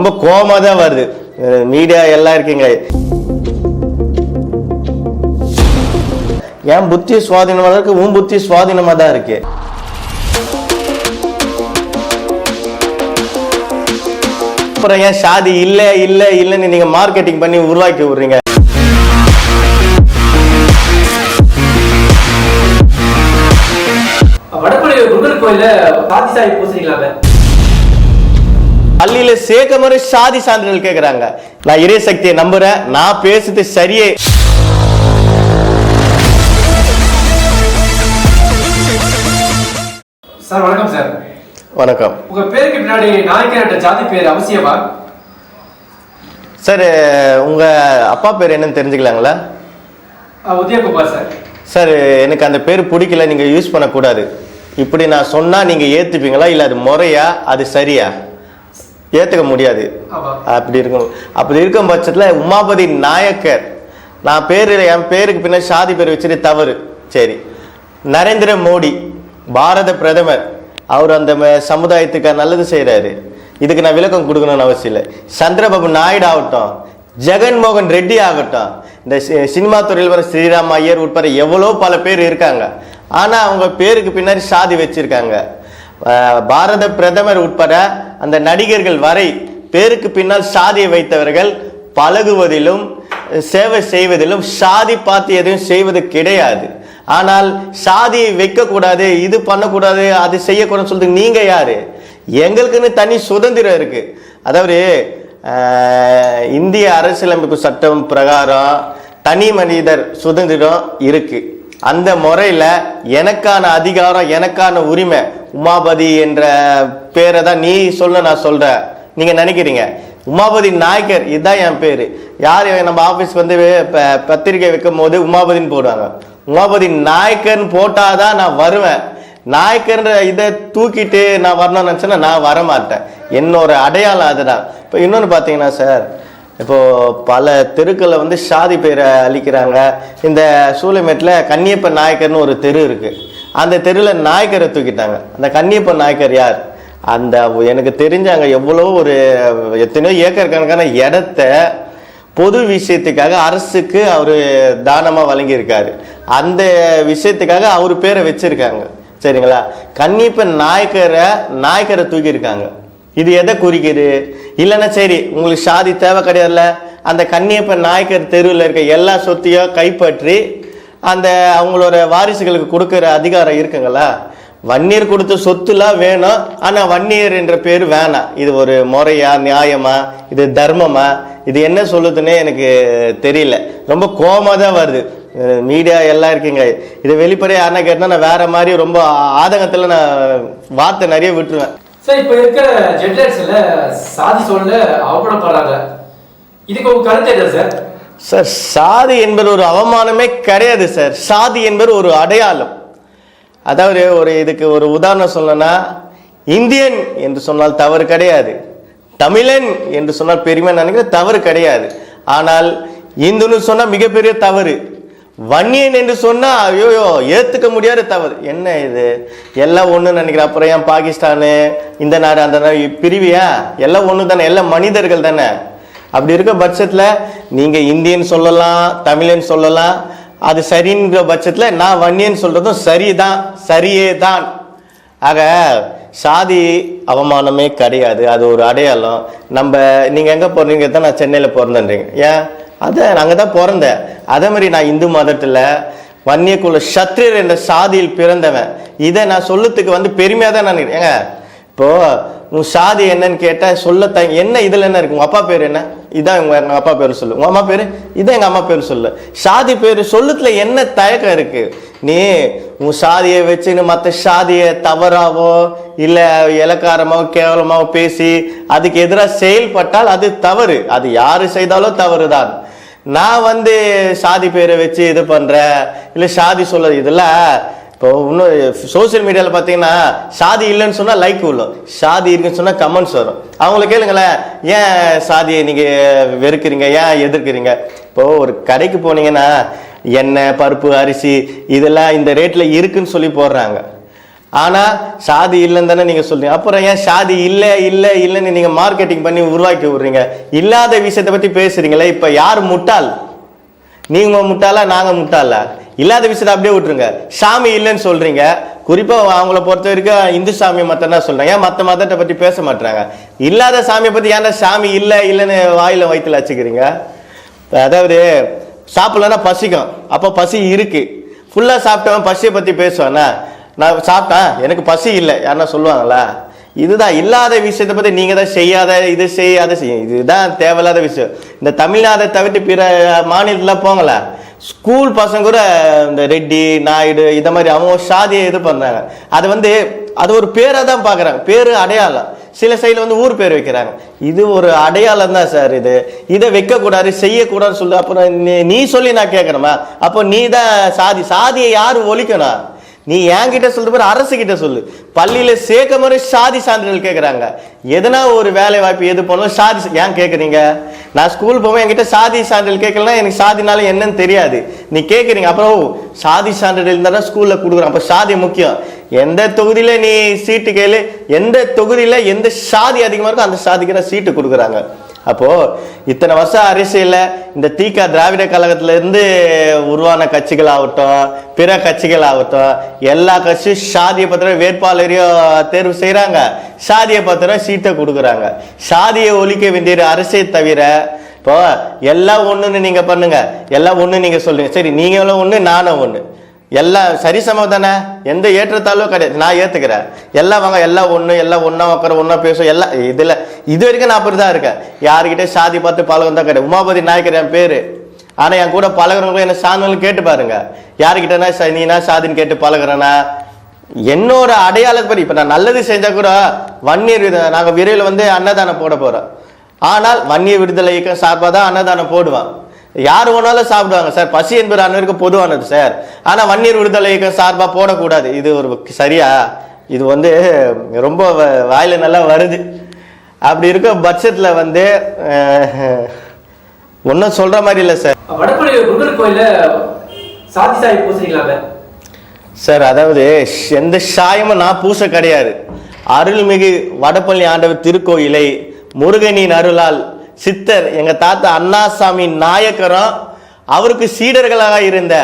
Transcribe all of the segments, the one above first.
ரொம்ப கோமா தான் வருது மீடியா எல்லாம் இருக்கீங்க என் புத்தி சுவாதீனமாக இருக்கு உன் புத்தி சுவாதீனமாக தான் இருக்கு. அப்புறம் ஏன் ஷாதி இல்ல இல்ல இல்லைன்னு நீங்க மார்க்கெட்டிங் பண்ணி உருவாக்கி விடுறீங்க? வடபழனி முருகன் கோயில பாத்தி சாமி பூசுறீங்களாங்க பள்ளியில சேர்க்க மாதிரி சாதி சான்றிதழ் கேக்குறாங்க. நான் இறை சக்தியை நம்புறேன். நான் பேசுறது சரியே. சார் வணக்கம் சார். வணக்கம். உங்க பேருக்கு பின்னாடி நாயக்கர் ஜாதி பேர் அவசியமா? சார் உங்க அப்பா பேர் என்னன்னு தெரிஞ்சுக்கலாங்களா? உதயகுமார் சார். சார் எனக்கு அந்த பேர் பிடிக்கல. நீங்க யூஸ் பண்ணக்கூடாது. இப்படி நான் சொன்னா நீங்க ஏத்துப்பீங்களா? இல்ல அது முறையா? அது சரியா? ஏத்துக்க முடியாது. அப்படி இருக்கும். அப்படி இருக்கும் பட்சத்துல உமாபதி நாயக்கர் நான் பேரு என் பேருக்கு பின்ன சாதி பேர் வச்சுட்டு தவறு. சரி. நரேந்திர மோடி பாரத பிரதமர் அவர் அந்த சமுதாயத்துக்கு நல்லது செய்றாரு. இதுக்கு நான் விளக்கம் கொடுக்கணும்னு அவசியம் இல்லை. சந்திரபாபு நாயுடு ஆகட்டும் ஜெகன்மோகன் ரெட்டி ஆகட்டும் இந்த சி- சினிமா துறையில் வர ஸ்ரீராம் ஐயர் உட்பட எவ்வளோ பல பேர் இருக்காங்க. ஆனா அவங்க பேருக்கு பின்னாடி சாதி வச்சிருக்காங்க. பாரத பிரதமர் உட்பட அந்த நடிகர்கள் வரை பேருக்கு பின்னால் சாதியை வைத்தவர்கள் பழகுவதிலும் சேவை செய்வதிலும் சாதி பார்த்து எதையும் செய்வது கிடையாது. ஆனால் சாதியை வைக்கக்கூடாது இது பண்ணக்கூடாது அது செய்யக்கூடாதுன்னு சொல்லிட்டு நீங்கள் யாரு? எங்களுக்குன்னு தனி சுதந்திரம் இருக்கு. அதாவது இந்திய அரசியலமைப்பு சட்டம் பிரகாரம் தனி மனிதர் சுதந்திரம் இருக்குது அந்த முறையில் எனக்கான அதிகாரம் எனக்கான உரிமை உமாபதி என்ற பேரை தான் நீ சொல்ல நான் சொல்கிறேன் நீங்கள் நினைக்கிறீங்க? உமாபதி நாயக்கர் இதுதான் என் பேர். யார் நம்ம ஆஃபீஸ் வந்து பத்திரிகை பத்திரிக்கை வைக்கும் போது உமாபதின்னு போடுவாங்க. உமாபதி நாயக்கர்னு போட்டால் தான் நான் வருவேன். நாயக்கர்ன்ற இதை தூக்கிட்டு நான் வரணும்னு நினச்சேன்னா நான் வர மாட்டேன் என்னோட அடையாளம் அதுதான். இப்போ இன்னொன்று பார்த்தீங்கன்னா சார் இப்போது பல தெருக்களை வந்து சாதி பேரை அழிக்கிறாங்க. இந்த சூளைமேட்டில் கன்னியப்பன் நாயக்கர்னு ஒரு தெரு இருக்குது அந்த தெருவில் நாயக்கரை தூக்கிட்டாங்க. அந்த கன்னியப்பன் நாயக்கர் யார்? அந்த எனக்கு தெரிஞ்ச அங்கே எவ்வளோ ஒரு எத்தனையோ ஏக்கர் கணக்கான இடத்த பொது விஷயத்துக்காக அரசுக்கு அவர் தானமாக வழங்கியிருக்காரு. அந்த விஷயத்துக்காக அவர் பேரை வச்சுருக்காங்க. சரிங்களா? கன்னிப்பன் நாயக்கரை நாயக்கரை தூக்கியிருக்காங்க. இது எதை குறிக்குது? இல்லைன்னா சரி உங்களுக்கு சாதி தேவை கிடையாதுல்ல. அந்த கன்னியப்பன் நாயக்கர் தெருவில் இருக்க எல்லா சொத்தையும் கைப்பற்றி அந்த அவங்களோட வாரிசுகளுக்கு கொடுக்குற அதிகாரம் இருக்குங்களா வன்னியர் கொடுத்த சொத்துலாம் வேணும் ஆனால் வன்னியர் என்ற பேர் வேணாம். இது ஒரு முறையா நியாயமா? இது தர்மமா? இது என்ன சொல்லுதுன்னே எனக்கு தெரியல. ரொம்ப கோமா தான் வருது. மீடியா எல்லாம் இருக்கீங்க. இது வெளிப்படையாக யாருன்னா கேட்டால் நான் வேற மாதிரி ரொம்ப ஆதங்கத்தில் நான் வார்த்தை நிறைய விட்டுருவேன். சார் இப்போ இருக்கிற ஜென்ரேஷன்ல சாதி சொல்ல அவமானப்படுறாங்க இதுக்கு உங்க கருத்து என்ன சார் சார் சாதி என்பது ஒரு அவமானமே கிடையாது சார் சாதி என்பது ஒரு அடையாளம். அதாவது ஒரு இதுக்கு ஒரு உதாரணம் சொல்லணும்னா இந்தியன் என்று சொன்னால் தவறு கிடையாது. தமிழன் என்று சொன்னால் பெருமை நினைக்கிற தவறு கிடையாது. ஆனால் இந்துன்னு சொன்னால் மிகப்பெரிய தவறு. வன்னியன் என்று சொன்னா ஐயோயோ ஏத்துக்க முடியாத தவறு. என்ன இது? எல்லாம் ஒண்ணு நினைக்கிற அப்புறம் ஏன் பாகிஸ்தானு இந்த நாடு அந்த நாடு பிரிவியா? எல்லாம் ஒண்ணு தானே எல்லாம் மனிதர்கள் தானே. அப்படி இருக்க பட்சத்துல நீங்க இந்தியன் சொல்லலாம் தமிழன் சொல்லலாம் அது சரின்ற பட்சத்துல நான் வன்னியன் சொல்றதும் சரிதான் சரியே தான். ஆக சாதி அவமானமே கிடையாது. அது ஒரு அடையாளம். நம்ம நீங்க எங்க போறீங்க? தான் நான் சென்னையில பிறந்தேன்றீங்க. ஏன்? அதான் நாங்கள் தான் பிறந்தேன். அதே மாதிரி நான் இந்து மதத்தில் வன்னியக்குல சத்ரியர் என்ற சாதியில் பிறந்தவன். இதை நான் சொல்லத்துக்கு வந்து பெருமையாக தான் நான் ஏங்க இப்போ உன் சாதி என்னன்னு கேட்டால் சொல்ல த என்ன இதில் என்ன இருக்கு? உங்க அப்பா பேர் என்ன? இதான் உங்க எங்கள் அப்பா பேர் சொல்லு. உங்க அம்மா பேர்? இதான் எங்கள் அம்மா பேர் சொல்லு. சாதி பேர் சொல்லத்தில் என்ன தயக்கம் இருக்கு? நீ உன் சாதியை வச்சுன்னு மற்ற சாதியை தவறாவோ இல்லை இலக்காரமாவோ கேவலமாவோ பேசி அதுக்கு எதிராக செயல்பட்டால் அது தவறு. அது யார் செய்தாலும் தவறுதான். நான் வந்து சாதி பேரை வச்சு இது பண்றேன். இல்ல சாதி சொல்ல இதெல்லாம் இப்போ இன்னும் சோஷியல் மீடியாவில் பார்த்தீங்கன்னா சாதி இல்லைன்னு சொன்னால் லைக் விழும் சாதி இருக்குன்னு சொன்னால் கமெண்ட்ஸ் வரும். அவங்கள கேளுங்களேன் ஏன் சாதியை நீங்கள் வெறுக்கிறீங்க ஏன் எதிர்க்கிறீங்க? இப்போ ஒரு கடைக்கு போனீங்கன்னா எண்ணெய் பருப்பு அரிசி இதெல்லாம் இந்த ரேட்டில் இருக்குன்னு சொல்லி போடுறாங்க. ஆனால் சாதி இல்லைன்னு தானே நீங்கள் சொல்றீங்க. அப்புறம் ஏன் சாதி இல்லை இல்லை இல்லைன்னு நீங்கள் மார்க்கெட்டிங் பண்ணி உருவாக்கி விடுறீங்க? இல்லாத விஷயத்தை பற்றி பேசுறீங்களே இப்போ யார் முட்டாள்? நீங்க முட்டாளா நாங்கள் முட்டாளா? இல்லாத விஷயத்தை அப்படியே விட்டுருங்க. சாமி இல்லைன்னு சொல்றீங்க. குறிப்பாக அவங்கள பொறுத்த வரைக்கும் இந்து சாமியை மற்ற தான் சொல்கிறாங்க ஏன் மற்ற மதத்தை பற்றி பேச மாட்டாங்க இல்லாத சாமியை பற்றி ஏன்டா சாமி இல்லை இல்லைன்னு வாயில் வயிற்றில் வச்சுக்கிறீங்க அதாவது சாப்பிடலன்னா பசிக்கும். அப்போ பசி இருக்குது ஃபுல்லாக சாப்பிட்டவன் பசியை பற்றி பேசுவானா? நான் சாப்பிட்டேன். எனக்கு பசி இல்லை. யாருன்னா சொல்லுவாங்களா இதுதான் இல்லாத விஷயத்தை பற்றி நீங்கள் தான் செய்யாத இது செய்யாத செய்யும் இதுதான் தேவையில்லாத விஷயம். இந்த தமிழ்நாட்டை தவிர்த்து பிற மாநிலத்தில் போங்கள ஸ்கூல் பசங்க கூட இந்த ரெட்டி நாயுடு இந்த மாதிரி அவங்க சாதியை இது பண்ணுறாங்க அது வந்து அது ஒரு பேரை தான் பார்க்குறாங்க. பேர் அடையாளம். சில சைடில் வந்து ஊர் பேர் வைக்கிறாங்க. இது ஒரு அடையாளம் தான் சார் இது. இதை வைக்கக்கூடாது செய்யக்கூடாதுன்னு சொல்லு. அப்புறம் நீ- நீ சொல்லி நான் கேட்குறேம்மா அப்போ நீ தான் சாதி. சாதியை யார் ஒழிக்கணும்? நீ என்கிட்ட சொல்ற மாதிரி அரசு கிட்ட சொல்லு. பள்ளியில சேர்க்க மாதிரி சாதி சான்றிதழ் கேட்குறாங்க எதனா ஒரு வேலை வாய்ப்பு எது போனாலும் சாதி ஏன் கேட்குறீங்க நான் ஸ்கூல் போவேன் என்கிட்ட சாதி சான்றிதழ் கேட்கலன்னா எனக்கு சாதினால என்னன்னு தெரியாது. நீ கேட்குறீங்க அப்புறம் ஓ, சாதி சான்றிதழ் இருந்தால் தான் ஸ்கூலில் கொடுக்குறோம். அப்போ சாதி முக்கியம். எந்த தொகுதியில நீ சீட்டு கேளு எந்த தொகுதியில எந்த சாதி அதிகமாக இருக்கோ அந்த சாதிக்கு தான் சீட்டு கொடுக்குறாங்க. அப்போது இத்தனை வருஷம் அரசியலில் இந்த தீகா திராவிட கழகத்திலேருந்து உருவான கட்சிகள் ஆகட்டும் பிற கட்சிகள் ஆகட்டும் எல்லா கட்சியும் சாதியை பத்திரம் வேட்பாளரையும் தேர்வு செய்கிறாங்க சாதியை பத்திரம் சீட்டை கொடுக்குறாங்க. சாதியை ஒழிக்க வேண்டிய அரசை தவிர இப்போ எல்லாம் ஒன்றுன்னு நீங்கள் பண்ணுங்கள் எல்லாம் ஒன்று நீங்கள் சொல்லுங்கள் சரி நீங்களும் ஒன்று நானும் ஒன்று எல்லாம் சரிசமம் தானே? எந்த ஏற்றத்தாலும் கிடையாது. நான் ஏற்றுக்கிறேன் எல்லாம் வாங்க எல்லாம் ஒன்று எல்லாம் ஒன்றா உட்கார ஒன்றா பேசும் எல்லாம் இதில் இது வரைக்கும் நான் அப்படி தான் இருக்கேன். யாருக்கிட்டே சாதி பார்த்து பழகம் தான் கிடையாது. உமாபதி நாயக்கர் என் பேர். ஆனால் என் கூட பழகுறவங்க என்ன சாதனம் கேட்டு பாருங்க. யாருக்கிட்டனா ச- நீனா சாதின்னு கேட்டு பழகுறேனா என்னோட அடையாளப்படி இப்போ நான் நல்லது செஞ்சால் கூட வன்னியர் வித- நாங்கள் விரைவில் வந்து அன்னதானம் போட போகிறோம் ஆனால் வன்னிய விடுதலை இயக்கம் சார்பாக தான் அன்னதானம் போடுவான். யார் வேணாலும் சாப்பிடுவாங்க சார். பசி என்பது அனைவருக்கும் பொதுவானது சார். ஆனா வன்னியர் விடுதலை இயக்கம் சார்பா போடக்கூடாது. இது ஒரு சரியா? இது வந்து ரொம்ப வாயில நல்லா வருது. அப்படி இருக்க பட்சத்துல வந்து ஒன்றும் சொல்ற மாதிரி இல்லை சார். வடப்பள்ளி சார் அதாவது எந்த சாயமும் நான் பூச கிடையாது. அருள்மிகு வடபள்ளி ஆண்டவர் திருக்கோயிலை முருகனின் அருளால் சித்தர் எங்க தாத்தா அண்ணாசாமி நாயக்கரும் அவருக்கு சீடர்களாக இருந்த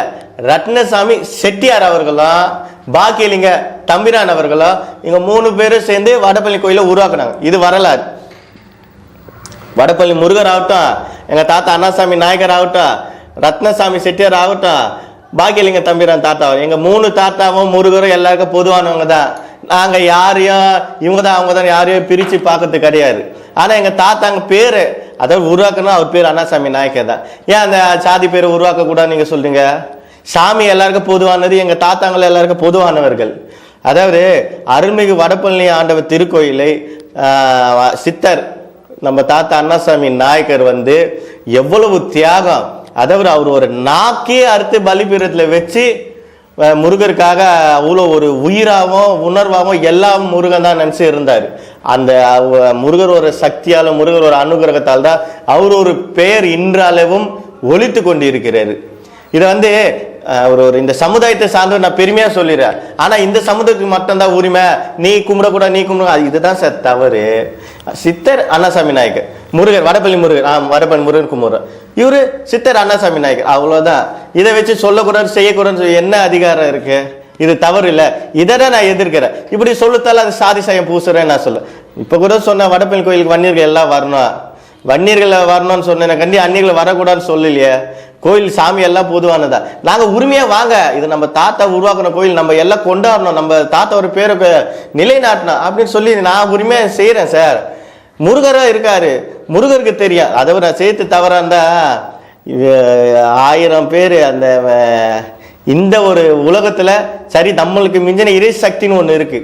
ரத்னசாமி செட்டியார் அவர்களும் பாக்கியலிங்க தம்பிரான் அவர்களும் இங்க மூணு பேரும் சேர்ந்து வடபள்ளி கோயிலை உருவாக்குனாங்க. இது வரலாறு. வடப்பள்ளி முருகர் ஆகட்டும் எங்க தாத்தா அண்ணாசாமி நாயக்கர் ஆகட்டும் ரத்னசாமி செட்டியார் ஆகட்டும் பாக்கியலிங்க தம்பிரான் தாத்தாவும் எங்க மூணு தாத்தாவும் முருகரும் எல்லாருக்கும் பொதுவானவங்க தான். நாங்கள் யாரையும் இவங்க தான் அவங்க தான் யாரையும் பிரித்து பார்க்கறது கிடையாது. ஆனால் எங்கள் தாத்தாங்க பேர் அதை உருவாக்கணும் அவர் பேர் அண்ணாசாமி நாயக்கர் தான். ஏன் அந்த சாதி பேரை உருவாக்கக்கூடாது நீங்கள் சொல்கிறீங்க சாமி எல்லாருக்கும் பொதுவானது எங்கள் தாத்தாங்கள் எல்லாருக்கும் பொதுவானவர்கள். அதாவது அருள்மிகு வடபழனி ஆண்டவர் திருக்கோயிலை சித்தர் நம்ம தாத்தா அண்ணாசாமி நாயக்கர் வந்து எவ்வளவு தியாகம். அதாவது அவர் ஒரு நாக்கே அறுத்து பலிபீரத்தில் வச்சு முருகருக்காக அவ்வளோ ஒரு உயிராகவும் உணர்வாகவும் எல்லாம் முருகன் தான் நினச்சி இருந்தார். அந்த முருகர் ஒரு சக்தியால் முருகர் ஒரு அனுகிரகத்தால் தான் அவர் ஒரு பெயர் இன்றளவும் ஒழித்துக்கொண்டு இருக்கிறார் இதை வந்து அவர் ஒரு ஒரு இந்த சமுதாயத்தை சார்ந்து நான் பெருமையாக சொல்லிடுறேன். ஆனால் இந்த சமுதாயத்துக்கு மட்டும்தான் உரிமை. நீ கும்பிடக்கூடாது நீ கும்பிட அது இதுதான் சார் தவறு. சித்தர் அண்ணாசாமி நாயக்கர். முருகர் வடபள்ளி முருகர். ஆ வடபள்ளி முருகன் கும்பிடுறோம் இவரு சித்தர் அண்ணாசாமி நாயக்கர் அவ்வளோதான் இதை வச்சு சொல்லக்கூடாது செய்யக்கூடாதுன்னு சொல்லி என்ன அதிகாரம் இருக்கு? இது தவறு இல்லை. இதை தான் நான் எதிர்க்கிறேன். இப்படி சொல்லுத்தால அது சாதி சாயம் பூசுறேன்னு நான் சொல்ல இப்போ கூட சொன்ன வடபள்ளி கோயிலுக்கு வன்னியர்கள் எல்லாம் வரணும்? வன்னியர்களை வரணும்னு சொன்னேன் கண்டி அந்நியர்களை வரக்கூடாதுன்னு சொல்லலையே. கோயில் சாமி எல்லாம் பொதுவானதா? நாங்கள் உரிமையாக வாங்க. இது நம்ம தாத்தா உருவாக்குன கோயில். நம்ம எல்லாம் கொண்டாடணும். நம்ம தாத்தா ஒரு பேரை பே- நிலைநாட்டணும் அப்படின்னு சொல்லி நான் உரிமையாக செய்கிறேன் சார். முருகரா இருக்காரு. முருகருக்கு தெரியும் அதை நான் சேர்த்து தவறா இருந்தா இது ஆயிரம் பேர் அந்த இந்த ஒரு உலகத்துல சரி நம்மளுக்கு மிஞ்சின இறை சக்தின்னு ஒண்ணு இருக்கு.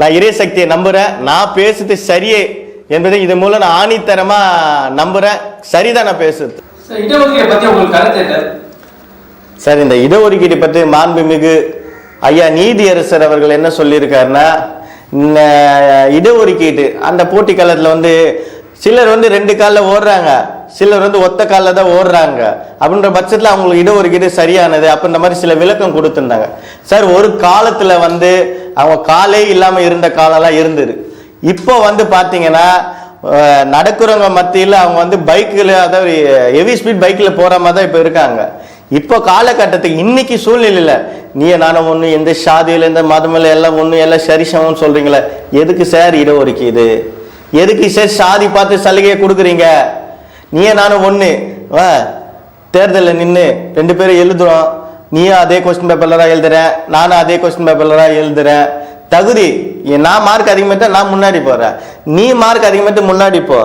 நான் இறை சக்தியை நம்புறேன். நான் பேசுறது சரியே என்பதை இது மூலம் நான் ஆணித்தரமா நம்புறேன். சரிதான் நான் பேசுறது. சார் இந்த இடஒதுக்கீடு பற்றி மாண்புமிகு ஐயா நீதியரசர் அவர்கள் என்ன சொல்லியிருக்காருன்னா இந்த அந்த போட்டி காலத்தில் வந்து சிலர் வந்து ரெண்டு காலில் ஓடுறாங்க. சிலர் வந்து ஒத்த காலில் தான் ஓடுறாங்க. அப்படின்ற பட்சத்தில் அவங்களுக்கு இடஒதுக்கீடு சரியானது அப்படின்ற மாதிரி சில விளக்கம் கொடுத்துருந்தாங்க. சார் ஒரு காலத்தில் வந்து அவங்க காலே இல்லாமல் இருந்த காலம்லாம் இருந்தது. இப்போ வந்து பார்த்தீங்கன்னா நடக்கிறவங்க மத்தியில் அவங்க வந்து பைக்கில் அதாவது ஹெவி ஸ்பீட் பைக்கில் போகிற மாதிரி தான் இப்போ இருக்காங்க. இப்போ காலகட்டத்துக்கு இன்னைக்கு சூழ்நிலையில நீ நானும் ஒன்று எந்த சாதியில் எந்த மதமில் எல்லாம் ஒன்று எல்லாம் சரிசமம்னு சொல்கிறீங்களே எதுக்கு சார் இடஒதுக்கீடு எதுக்கு சார் சாதி பார்த்து சலுகையை கொடுக்குறீங்க? நீயே நானும் ஒன்று ஆ தேர்தலில் நின்று ரெண்டு பேரும் எழுதுறோம். நீயும் அதே கொஸ்டின் பேப்பரில் தான் எழுதுறேன் நானும் அதே கொஸ்டின் பேப்பரில் தான் எழுதுறேன் தகுதி நான் மார்க் அதிகமாக நான் முன்னாடி போகிறேன் நீ மார்க் அதிகமாக முன்னாடி போ.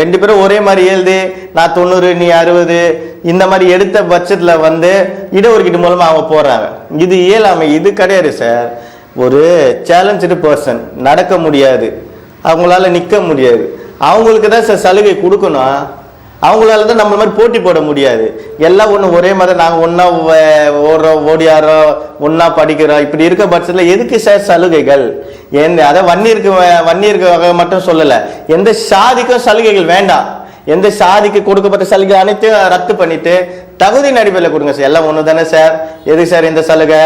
ரெண்டு பேரும் ஒரே மாதிரி எழுது நான் தொண்ணூறு நீ அறுபது இந்த மாதிரி எடுத்த பட்சத்தில் வந்து இடஒதுக்கீடு மூலமாக அவங்க போகிறாங்க இது இயலாமை இது கிடையாது சார். ஒரு சேலஞ்சு பர்சன் நடக்க முடியாது. அவங்களால நிற்க முடியாது. அவங்களுக்கு தான் சார் சலுகை கொடுக்கணும். அவங்களால தான் நம்ம மாதிரி போட்டி போட முடியாது. எல்லாம் ஒன்று ஒரே மாதிரி நாங்கள் ஒன்றா ஓடுறோம் ஓடியாடுறோம் ஒன்றா படிக்கிறோம் இப்படி இருக்க பட்சத்தில் எதுக்கு சார் சலுகைகள்? எந்த அதை வன்னியருக்கு வ- வன்னியருக்கு வகை மட்டும் சொல்லலை. எந்த சாதிக்கும் சலுகைகள் வேண்டாம். எந்த சாதிக்கு கொடுக்கப்பட்ட சலுகை அனைத்தையும் ரத்து பண்ணிட்டு தகுதி அடிப்படையில் கொடுங்க சார். எல்லாம் ஒன்று தானே சார்? எதுக்கு சார் இந்த சலுகை?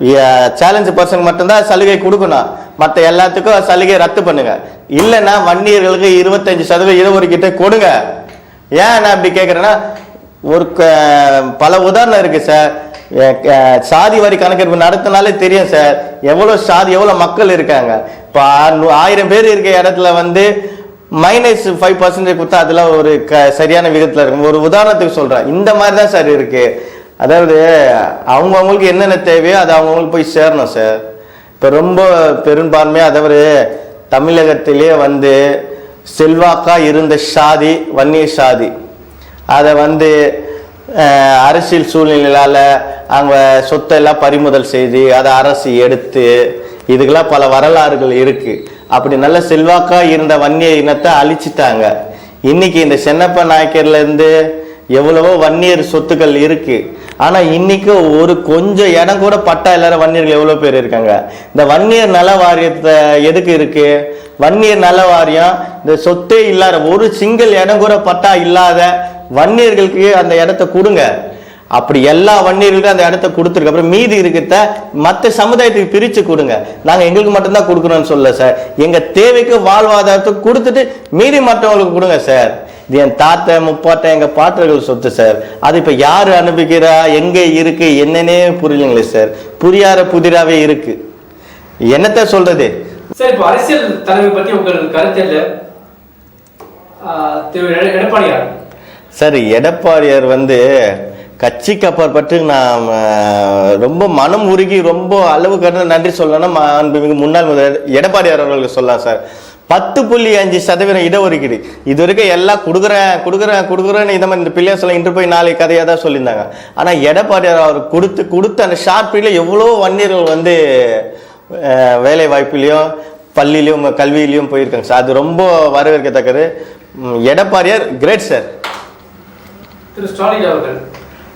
சேலஞ்சு பர்சனுக்கு மட்டும்தான் சலுகை கொடுக்கணும். மற்ற எல்லாத்துக்கும் சலுகையை ரத்து பண்ணுங்க. இல்லைன்னா வன்னியர்களுக்கு இருபத்தஞ்சு சதவீதம் இடஒதுக்கீட்டை கொடுங்க. ஏன் நான் இப்படி கேட்குறேன்னா ஒரு க- பல உதாரணம் இருக்கு சார். சாதி வரி கணக்கெடுப்பு நடத்தினாலே தெரியும் சார். எவ்வளோ சாதி எவ்வளோ மக்கள் இருக்காங்க. இப்போ ஆயிரம் பேர் இருக்க இடத்துல வந்து மைனஸ் ஃபைவ் பர்சன்டேஜ் கொடுத்தா அதெல்லாம் ஒரு க சரியான விதத்தில் இருக்கும். ஒரு உதாரணத்துக்கு சொல்கிறேன் இந்த மாதிரி தான் சார் இருக்குது அதாவது அவங்கவுங்களுக்கு என்னென்ன தேவையோ அது அவங்கவுங்களுக்கு போய் சேரணும் சார். இப்போ ரொம்ப பெரும்பான்மையாக அதாவது தமிழகத்திலே வந்து செல்வாக்காக இருந்த சாதி வன்னிய சாதி. அதை வந்து அரசியல் சூழ்நிலையால் அவங்க சொத்தெல்லாம் பறிமுதல் செய்து அதை அரசு எடுத்து இதுக்கெல்லாம் பல வரலாறுகள் இருக்குது அப்படி நல்ல செல்வாக்காக இருந்த வன்னிய இனத்தை அழிச்சிட்டாங்க. இன்னைக்கு இந்த சென்னப்ப நாயக்கர்லேருந்து எவ்வளவோ வன்னியர் சொத்துக்கள் இருக்குது ஆனால் இன்னைக்கு ஒரு கொஞ்சம் இடம் கூட பட்டா இல்லாத வன்னியர்கள் எவ்வளோ பேர் இருக்காங்க? இந்த வன்னியர் நல வாரியத்தை எதுக்கு இருக்குது வன்னியர் நல வாரியம் இந்த சொத்தே இல்லாத ஒரு சிங்கிள் இடம் கூட பட்டா இல்லாத வன்னியர்களுக்கு அந்த இடத்த கொடுங்க. அப்படி எல்லா வன்னியர்களுக்கும் அந்த இடத்த கொடுத்துருக்கு. அப்புறம் மீதி இருக்கிறத மற்ற சமுதாயத்துக்கு பிரித்து கொடுங்க. நாங்கள் எங்களுக்கு மட்டும்தான் கொடுக்கணும்னு சொல்ல சார். எங்கள் தேவைக்கு வாழ்வாதாரத்துக்கு கொடுத்துட்டு மீதி மற்றவங்களுக்கு கொடுங்க சார். இது என் தாத்தா முப்பாட்டை எங்கள் பாட்டர்கள் சொத்து சார். அது இப்போ யார் அனுபவிக்கிறா எங்கே இருக்கு? என்னன்னே புரியலைங்களே சார். புரியாத புதிராகவே இருக்கு. என்னத்த சொல்றது? சார் இப்போ அரசியல் தலைமை பற்றி உங்கள் கருத்து திரு எடப்பாடியார். சார் எடப்பாடியார் வந்து கட்சிக்கு அப்பாற்பட்டு நான் ரொம்ப மனம் உருகி ரொம்ப அளவு கடந்த நன்றி சொல்லணும். முன்னாள் முதல் எடப்பாடியார் அவர்களுக்கு சொல்லலாம் சார். பத்து புள்ளி அஞ்சு சதவீதம் இடஒதுக்கீடு. இது வரைக்கும் எல்லாம் கொடுக்குறேன் கொடுக்குறேன் கொடுக்குறேன்னு இந்த மாதிரி இந்த பிள்ளையார் சொல்ல இன்று போய் நாளைக்கு கதையாக தான் சொல்லியிருந்தாங்க. ஆனால் எடப்பாடியார் அவர் கொடுத்து கொடுத்த அந்த ஷார்ட் பீரியடில் எவ்வளோ வன்னியர்கள் வந்து வேலை வாய்ப்புலேயும் பள்ளியிலையும் கல்வியிலையும் போயிருக்காங்க சார். அது ரொம்ப வரவேற்கத்தக்கது. எடப்பாடியார் கிரேட் சார். திரு ஸ்டாலின் அவர்கள்.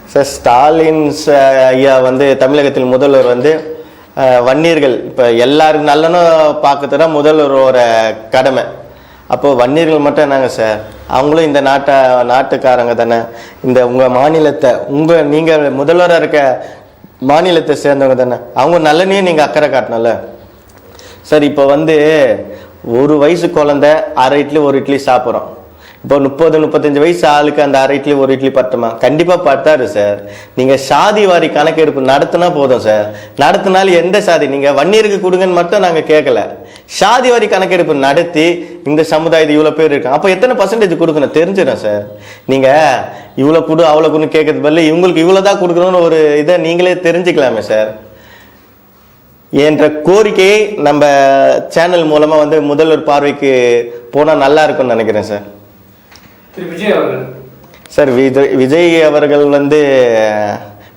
சார் ஸ்டாலின் ச- ஐயா வந்து தமிழகத்தில் முதல்வர் வந்து வன்னியர்கள். இப்போ எல்லாருக்கும் நல்லனும் பார்க்கறதுனா முதல்வரோட கடமை. அப்போ வன்னியர்கள் மட்டும் என்னங்க சார்? அவங்களும் இந்த நாட்டை நாட்டுக்காரங்க தானே. இந்த உங்கள் மாநிலத்தை உங்கள் நீங்கள் முதல்வராக இருக்க மாநிலத்தை சேர்ந்தவங்க தானே. அவங்க நல்லனையும் நீங்கள் அக்கறை காட்டணும்ல. சார் இப்போ வந்து ஒரு வயசு குழந்த அரை இட்லி ஒரு இட்லி சாப்பிட்றோம். இப்போ முப்பது முப்பத்தஞ்சு வயசு ஆளுக்கு அந்த அரை இட்லி ஒரு இட்லி பட்டுமா? கண்டிப்பாக பட்டாரு சார். நீங்கள் சாதி வாரி கணக்கெடுப்பு நடத்தினா போதும் சார். நடத்தினாலும் எந்த சாதி? நீங்கள் வன்னியருக்கு கொடுங்கன்னு மட்டும் நாங்கள் கேட்கல சாதி வாரி கணக்கெடுப்பு நடத்தி இந்த சமுதாயத்து இவ்வளோ பேர் இருக்காங்க. அப்போ எத்தனை பர்சன்டேஜ் கொடுக்கணும்? தெரிஞ்சிடும் சார். நீங்கள் இவ்வளோ கொடு அவ்வளோ கொடுன்னு கேட்கறது பதில் இவங்களுக்கு இவ்வளோ தான் கொடுக்கணும்னு ஒரு இதை நீங்களே தெரிஞ்சுக்கலாமே சார். என்ற கோரிக்கையை நம்ம சேனல் மூலமாக வந்து முதல்வர் பார்வைக்கு போனால் நல்லா இருக்கும்னு நினைக்கிறேன் சார். திரு விஜய் அவர்கள். சார் விஜய் விஜய் அவர்கள் வந்து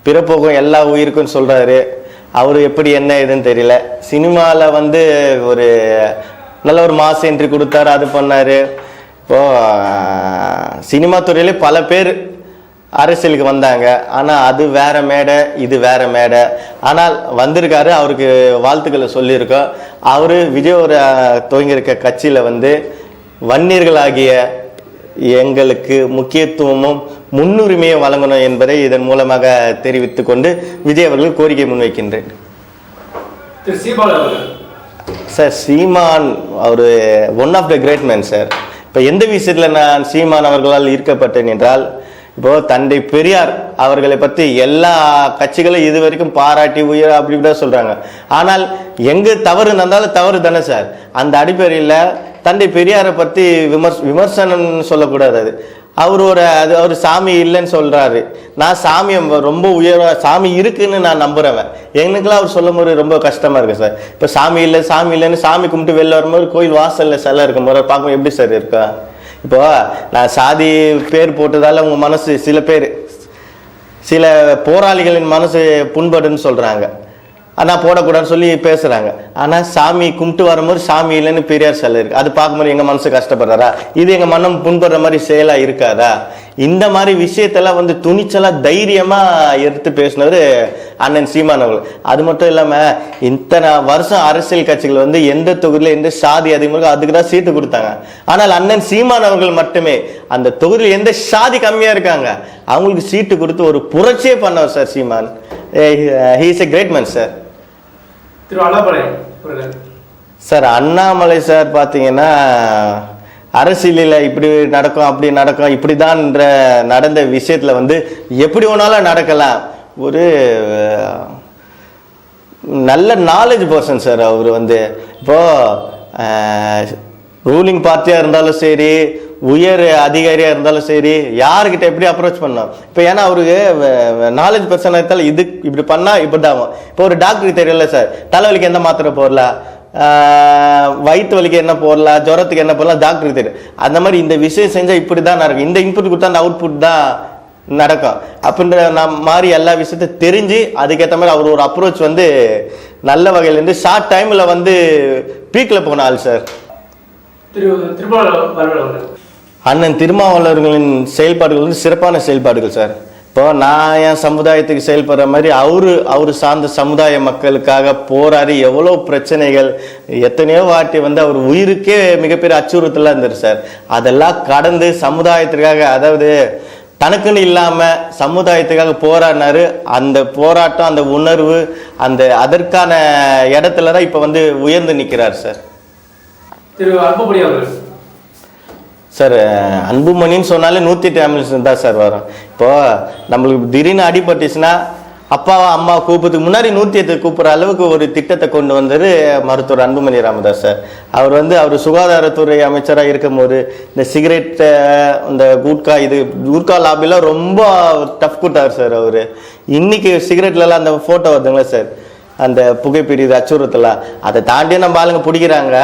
பிறப்போகும் எல்லா உயிருக்கும் சொல்கிறாரு அவர் எப்படி என்ன ஏதுன்னு தெரியல. சினிமாவில் வந்து ஒரு நல்ல ஒரு மாஸ் என்ட்ரி கொடுத்தாரு அது பண்ணார். இப்போது சினிமா துறையிலே பல பேர் அரசியலுக்கு வந்தாங்க. ஆனால் அது வேற மேடை இது வேற மேடை. ஆனால் வந்திருக்காரு அவருக்கு வாழ்த்துக்களை சொல்லியிருக்கோம். அவர் விஜய் ஒரு துவங்கியிருக்க கட்சியில் வந்து வன்னியர்களாகிய எங்களுக்கு முக்கியத்துவமும் முன்னுரிமையும் வழங்கணும் என்பதை இதன் மூலமாக தெரிவித்துக் கொண்டு விஜய் அவர்கள் கோரிக்கை முன்வைக்கின்றேன். Sir Seeman our one of the great man sir இப்போ எந்த விஷயத்தில் நான் சீமான் அவர்களால் ஈர்க்கப்பட்டேன் என்றால் இப்போ தந்தை பெரியார் அவர்களை பற்றி எல்லா கட்சிகளும் இது வரைக்கும் பாராட்டி உயர் அப்படி இப்படி தான் சொல்கிறாங்க ஆனால் எங்கே தவறு நடந்தாலும் தவறு தானே சார் அந்த அடிப்படையில் தந்தை பெரியாரை பற்றி விமர் விமர்சனம்னு சொல்லக்கூடாது அது. அவர் ஒரு அது அவர் சாமி இல்லைன்னு சொல்கிறாரு நான் சாமியை ரொம்ப உயர சாமி இருக்குன்னு நான் நம்புகிறவன் எனக்குலாம் அவர் சொல்லும் போது ரொம்ப கஷ்டமாக இருக்குது சார். இப்போ சாமி இல்லை சாமி இல்லைன்னு சாமி கும்பிட்டு வெளில வரும்போது கோயில் வாசலில் சிலை இருக்கும் போது பார்க்கும்போது எப்படி சார் இருக்கா? இப்போ நான் சாதி பேர் போட்டதால் உங்கள் மனசு சில பேர் சில போராளிகளின் மனசு புண்படுன்னு சொல்கிறாங்க ஆனா போடக்கூடாதுன்னு சொல்லி பேசுறாங்க. ஆனா சாமி கும்பிட்டு வரும்போது சாமி இல்லைன்னு பெரியார் சிலை இருக்குது அது பார்க்கும்போது எங்க மனசு கஷ்டப்படுறாரா? இது எங்க மனம் புண்படுற மாதிரி செயலா இருக்காதா? இந்த மாதிரி விஷயத்தெல்லாம் வந்து துணிச்சலா தைரியமா எடுத்து பேசினவர் அண்ணன் சீமான் அவர்கள். அது மட்டும் இல்லாம இத்தனை வருஷம் அரசியல் கட்சிகள் வந்து எந்த தொகுதியில எந்த சாதி அதிகமாக அதுக்கு தான் சீட்டு கொடுத்தாங்க. ஆனால் அண்ணன் சீமான் அவர்கள் மட்டுமே அந்த தொகுதியில் எந்த சாதி கம்மியா இருக்காங்க? அவங்களுக்கு சீட்டு கொடுத்து ஒரு புரட்சியே பண்ணவர் sir Seeman. He is a great man sir. Thiru Annamalai அவர்கள். சார் அண்ணாமலை சார் பார்த்தீங்கன்னா அரசியலில் இப்படி நடக்கும் அப்படி நடக்கும் இப்படிதான்ற நடந்த விஷயத்தில் வந்து எப்படி வேணாலும் நடக்கலாம். ஒரு நல்ல நாலேஜ் பர்சன் சார் அவர் வந்து. இப்போது ரூலிங் பார்ட்டியாக இருந்தாலும் சரி உயர் அதிகாரியாக இருந்தாலும் சரி யாருக்கிட்ட எப்படி அப்ரோச் பண்ணலாம்? இப்போ ஏன்னா அவருக்கு நாலேஜ் பர்சனாக இருந்தாலும் இது இப்படி பண்ணால் இப்படி தான் ஆகும். இப்போ ஒரு டாக்டருக்கு தெரியல சார் தலைவலிக்கு எந்த மாத்திரை போடலாம் வயிற்று வலிக்கு என்ன போடலாம் ஜுரத்துக்கு என்ன போடலாம் டாக்டருக்கு தெரியும் அந்த மாதிரி இந்த விஷயம் செஞ்சால் இப்படி தான் நடக்கும். இந்த இன்புட் கொடுத்தா அந்த அவுட்புட் தான் நடக்கும். அப்படின்ற நம் மாதிரி எல்லா விஷயத்தையும் தெரிஞ்சு அதுக்கேற்ற மாதிரி அவர் ஒரு அப்ரோச் வந்து நல்ல வகையிலேருந்து ஷார்ட் டைமில் வந்து பீக்கில் போன ஆள் சார் திரு திருமாவளவன் அண்ணன் திருமாவளர்களின் செயல்பாடுகள் வந்து சிறப்பான செயல்பாடுகள் சார். இப்போ நான் என் சமுதாயத்துக்கு செயல்படுற மாதிரி அவரு அவர் சார்ந்த சமுதாய மக்களுக்காக போராடி எவ்வளோ பிரச்சனைகள் எத்தனையோ வாட்டி வந்து அவர் உயிருக்கே மிகப்பெரிய அச்சுறுத்தலாக இருந்தார் சார். அதெல்லாம் கடந்து சமுதாயத்திற்காக அதாவது தனக்குன்னு இல்லாமல் சமுதாயத்துக்காக போராடினார். அந்த போராட்டம் அந்த உணர்வு அந்த அதற்கான இடத்துல தான் இப்போ வந்து உயர்ந்து நிற்கிறார் சார். திரு அன்புமணி அவர்கள். சார் அன்புமணின்னு சொன்னாலே நூற்றி எட்டு ஆம்புலன்ஸ் தான் சார் வரும். இப்போது நம்மளுக்கு திடீர்னு அடிபட்டுச்சுன்னா அப்பாவா அம்மா கூப்பிட்டுக்கு முன்னாடி நூற்றி எட்டு கூப்பிட்ற அளவுக்கு ஒரு திட்டத்தை கொண்டு வந்தது மருத்துவர் அன்புமணி ராமதாஸ் சார். அவர் வந்து அவர் சுகாதாரத்துறை அமைச்சராக இருக்கும்போது இந்த சிகரெட்டு இந்த குட்கா இது குட்கா லாபிலாம் ரொம்ப டஃப் கொடுத்தார் சார் அவர். இன்றைக்கி சிகரெட்லலாம் அந்த ஃபோட்டோ வருதுங்களா சார்? அந்த புகைப்பிடி அச்சுறுத்தலாம் அதை தாண்டி நம்ம ஆளுங்க பிடிக்கிறாங்க.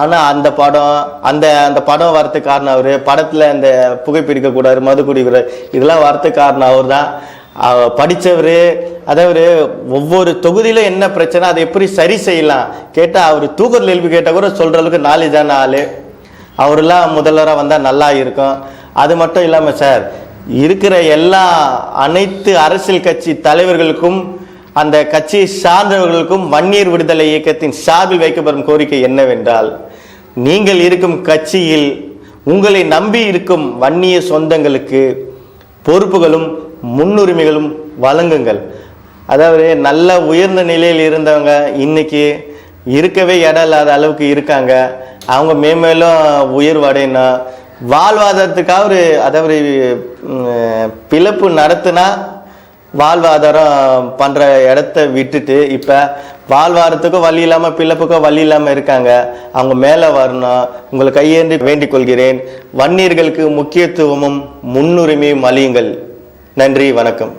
ஆனால் அந்த படம் அந்த அந்த படம் வரதுக்கு காரணம் அவர். படத்தில் அந்த புகைப்பிடிக்க கூடாது மது குடிக்கிறார் இதெல்லாம் வரத்துக்கு காரணம் அவர் தான் படித்தவர் அதாவது ஒவ்வொரு தொகுதியில் என்ன பிரச்சனை அதை எப்படி சரி செய்யலாம்? கேட்டால் அவர் தூக்கத்தில் எழுப்பி கேட்டால் கூட சொல்கிற அளவுக்கு நாலேஜான ஆள். அவரெல்லாம் முதல்வராக வந்தால் நல்லா இருக்கும். அது மட்டும் இல்லாமல் சார் இருக்கிற எல்லா அனைத்து அரசியல் கட்சி தலைவர்களுக்கும் அந்த கட்சியை சார்ந்தவர்களுக்கும் வன்னியர் விடுதலை இயக்கத்தின் சார்பில் வைக்கப்படும் கோரிக்கை என்னவென்றால் நீங்கள் இருக்கும் கட்சியில் உங்களை நம்பி இருக்கும் வன்னிய சொந்தங்களுக்கு பொறுப்புகளும் முன்னுரிமைகளும் வழங்குங்கள். அதாவது நல்ல உயர்ந்த நிலையில் இருந்தவங்க இன்னைக்கு இருக்கவே இடம் இல்லாத அளவுக்கு இருக்காங்க. அவங்க மேம்மேலும் உயர்வு அடையணும். வாழ்வாதாரத்துக்காக ஒரு அதாவது பிழப்பு பிளப்பு நடத்துனா வாழ்வாதாரம் பண்ற இடத்த விட்டுட்டு இப்ப வாழ்வாரத்துக்கும் வழி இல்லாம பிள்ளைப்புக்கும் வழி இல்லாம இருக்காங்க. அவங்க மேல வரணும். உங்களை கையேந்தி வேண்டிக் கொள்கிறேன். வன்னியர்களுக்கு முக்கியத்துவமும் முன்னுரிமையும் அழியுங்கள் நன்றி வணக்கம்.